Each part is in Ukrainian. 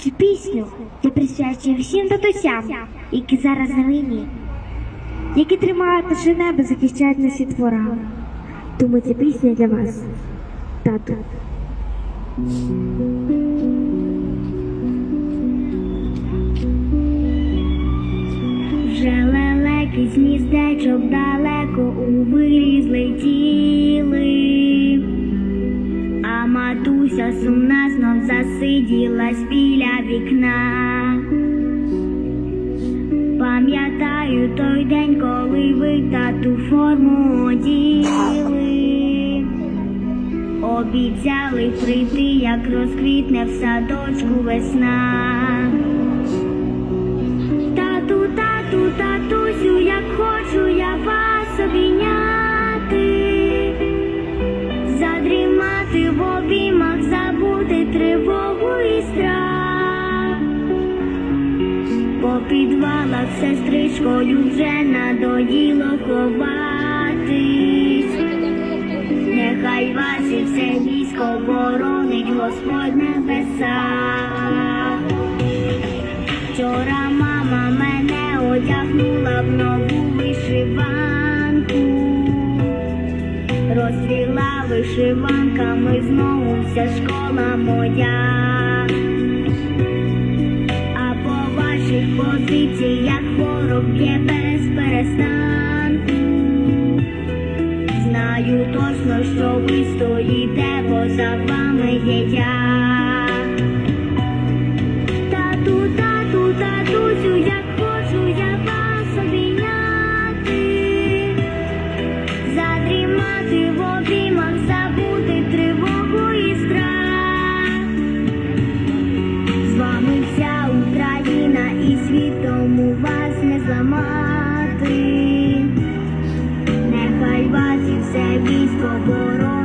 Цю пісню я присвячую всім татусям, які зараз на війні, які тримають наше небо, захищають нас від ворога. Тому ця пісня для вас, тату. Вже лелеки з далеко у вирі злетіли, засиділась біля вікна. Пам'ятаю той день, коли ви тату форму оділи. Обіцяли прийти, як розквітне в садочку весна. Тату, тату, татусю, як хочу я вас обійняти, По підвалах сестричкою вже надоїло ховатись. Нехай вас і все військо боронить Господь небеса. Вчора мама мене одягнула в нову вишиванку, розцвіла вишиванками знову вся школа моя, ваших позиціях ворог б'є без перестанку. Все військо боронить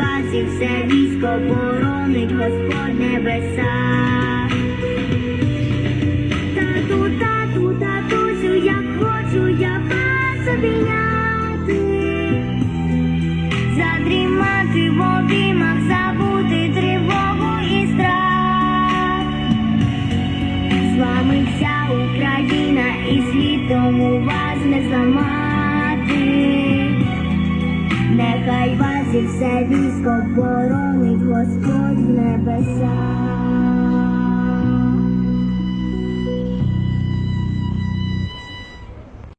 Нехай все військо боронить Господь небеса. Тату, тату, татусю, як хочу я вас обійняти, задрімати в обіймах, забути тривогу і страх. З Україна і світом у вас не зламати. Нехай вас і все військо боронить Господь в небесах.